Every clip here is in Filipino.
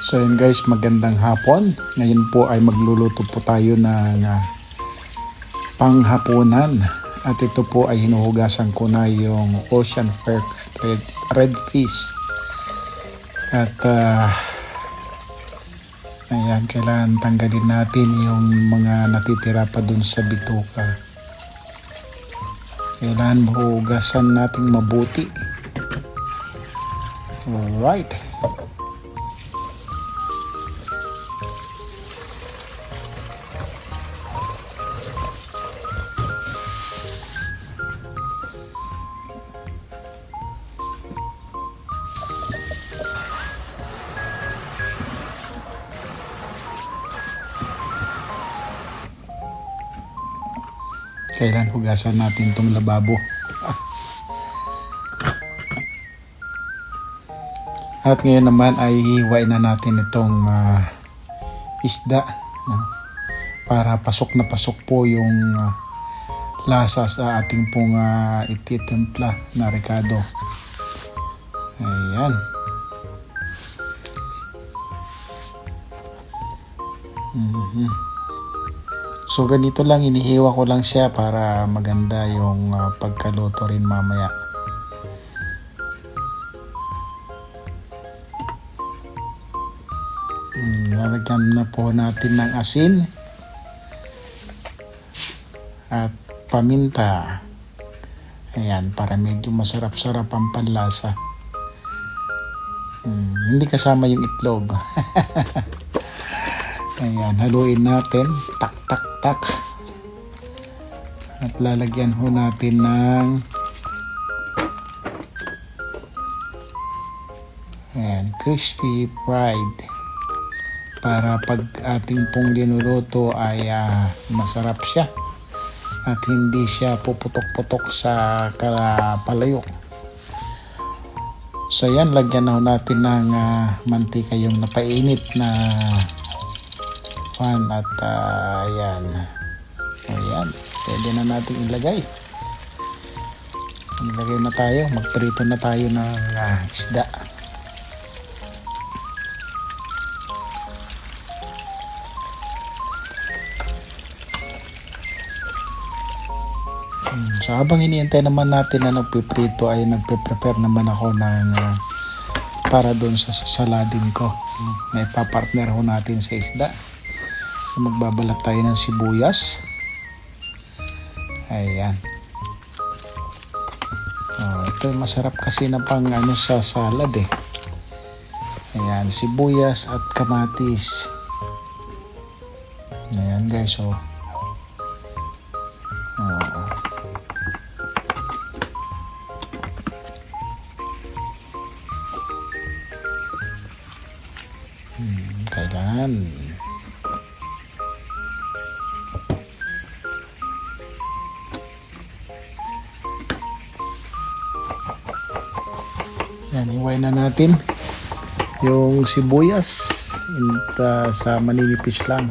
So yun guys, magandang hapon. Ngayon po ay magluluto po tayo ng ah, panghapunan. At ito po ay hinuhugasan ko na yung ocean fare red, red fish. At ah, ayan, kailangan tanggalin natin yung mga natitira pa dun sa bituka. Kailangan mahugasan natin mabuti. Alright. Kailan hugasan natin tong lababo. At ngayon naman ay hihiwain na natin itong ah, isda no? para pasok na pasok po yung ah, lasa sa ating pong uh, ititimpla na rekado. Ayan. Mhm. So ganito lang, inihiwa ko lang siya para maganda yung ah, pagkaluto rin mamaya. Mm, Lalagyan na po natin ng asin at paminta. Ayan, para medyo masarap-sarap ang panlasa. Mm, hindi kasama yung itlog. Ayan, haluin natin. Tak, tak, tak. At lalagyan ho natin ng Ayan, crispy fried. Para pag ating pong linuluto ay ah, masarap siya. At hindi siya puputok-putok sa palayok. So yan, lagyan na natin ng ah, mantika yung napainit na pan at ah, ayan. Ayan, pwede na natin ilagay. Ilagay na tayo, magprito na tayo ng ah, isda. Hmm, So habang iniintay naman natin na nagpiprito ay nagpe-prepare naman ako ng ah, para doon sa saladin ko. Hmm, May papartner ho natin sa isda. So magbabalat tayo ng sibuyas. Ayan. Oh, ito masarap kasi na pang ano sa salad eh. Ayan, sibuyas at kamatis. Ayan guys, oh. Na natin yung sibuyas in- uh, sa maninipis lang.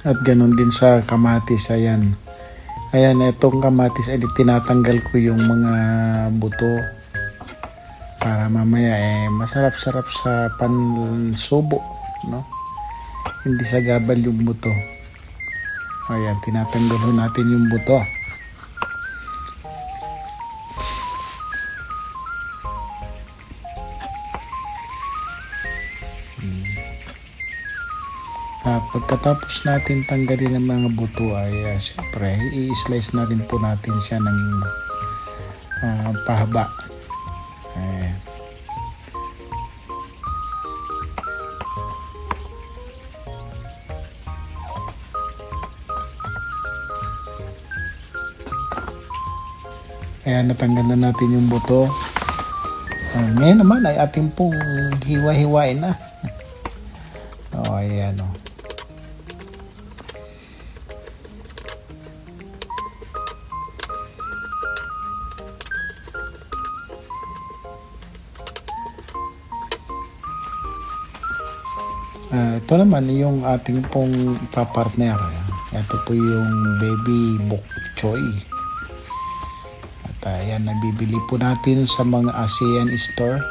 At ganun din sa kamatis, ayan. Ayan, itong kamatis ay tinatanggal ko yung mga buto para mamaya eh masarap-sarap sa pansubo, no? Hindi sa gabal yung buto. Ayan, tinatanggal natin yung buto. Pagkatapos natin tanggalin ang mga buto ay uh, siyempre i-slice na rin po natin siya ng ah, pahaba. Eh, Ayan, natanggal na natin yung buto. Ah, ngayon naman ay ating pong hiwa-hiwain na. Oh, ayan o. Ah, ito naman yung ating pong papartner. Ito po yung baby bok choy. At ayan, nabibili po natin sa mga ASEAN store.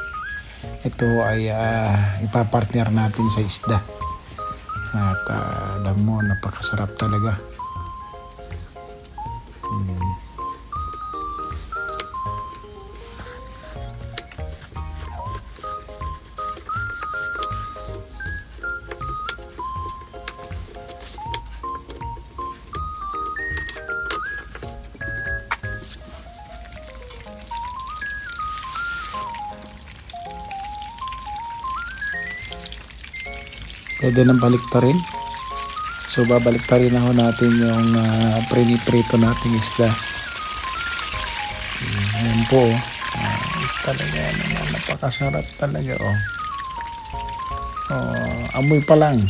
Ito ay ah, ipapartner natin sa isda. At ah, alam mo, napakasarap talaga. Pwede nang baliktarin. So babaliktarin na ho natin yung uh, prito nating isda. Mm, Ayan po. Ah, talaga naman napakasarap talaga oh. Oh, amoy pa lang.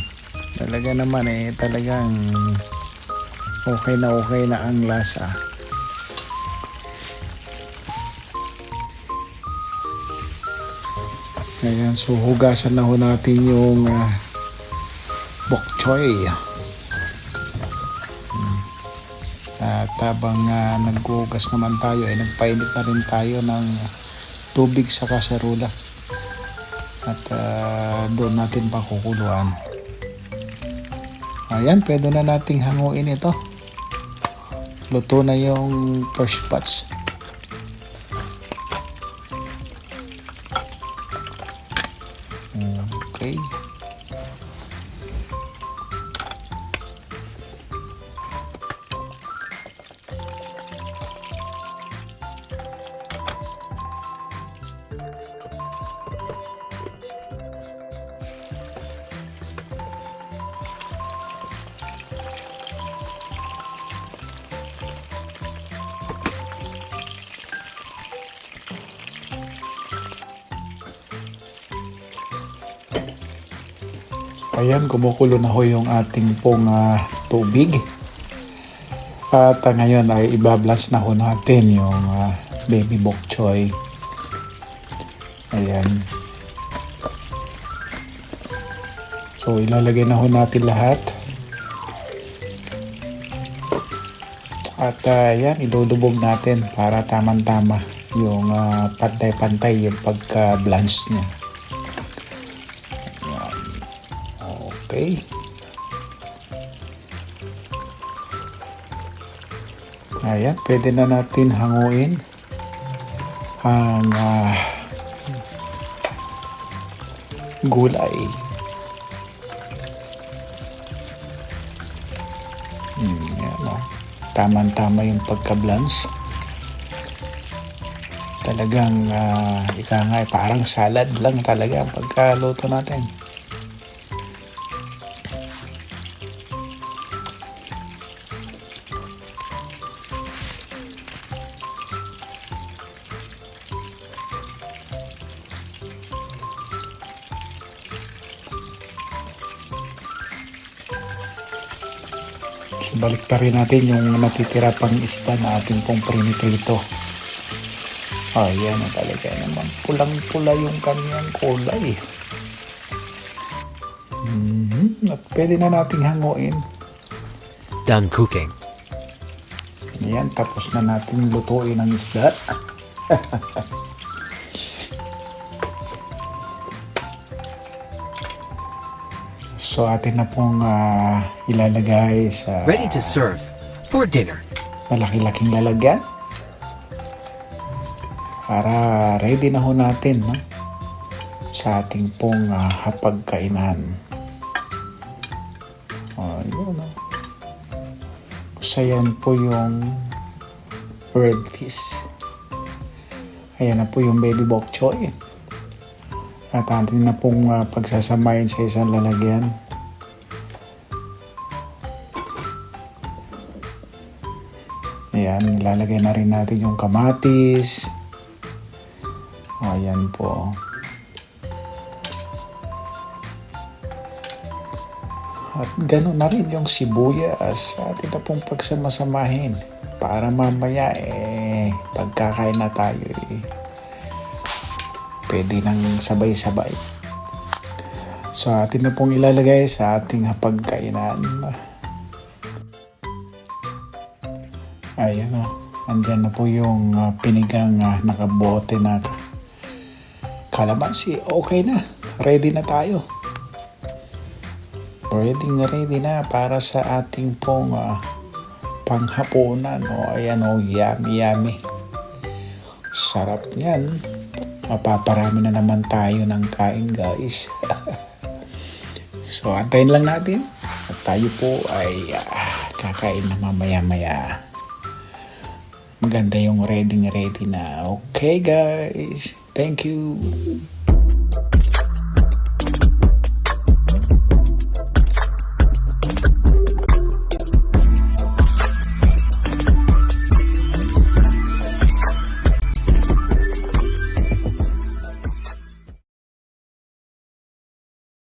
Talaga naman eh talagang okay na okay na ang lasa. Ayan, so hugasan na ho natin yung ah, bok choy. Hmm. At habang uh, naghugas naman tayo, ay nagpainit na rin tayo ng tubig sa kaserola. At ah, doon natin pakukuluan. Ayan, pwede na nating hanguin ito. Luto na yung first batch. Ayan, kumukulo na ho yung ating pong ah, tubig. At ah, ngayon ay ibablas na ho natin yung ah, baby bok choy. Ayan. So ilalagay na ho natin lahat. At ah, yan, ilulubog natin para tamang-tama yung ah, pantay-pantay yung pagka-blanch niya. Okay. Ayan, pwede na natin hanguin ang ah, gulay. Hmm, oh. Tama-tama yung pagka-blanch. Talagang ah, ika nga, eh, parang salad lang talaga ang pagkaluto natin. Baliktarin natin yung natitira pang isda na ating pong priniprito. Ayan na talaga naman. Pulang-pula yung kanyang kulay. Mhm. At pwede na nating hanguin. Done cooking. Ayan, tapos na natin lutuin ang isda. so atin na pong ah, ilalagay sa Ready to serve for dinner. malaki-laking lalagyan para ready na ho natin no? sa ating pong uh, hapagkainan. Oh, yun oh. So yan po yung red fish. Ayan na po yung baby bok choy. At atin na pong ah, pagsasamayin sa isang lalagyan. Ayan, nilalagay na rin natin yung kamatis. Ayan po. At gano'n na rin yung sibuyas atin na pong pagsamasamahin para mamaya eh pagkakain na tayo eh pwede nang sabay-sabay. So atin na pong ilalagay sa ating hapagkainan. Ayan o. Andyan na po yung ah, pinigang ah, nakabote na kalamansi. Okay na. Ready na tayo. Ready na ready na para sa ating pong ah, panghapunan. O ayan o. Yummy yummy. Sarap niyan. Mapaparami na naman tayo ng kain guys. so antayin lang natin. At tayo po ay ah, kakain na mamaya-maya. Maganda yung ready ready na. Okay guys. Thank you.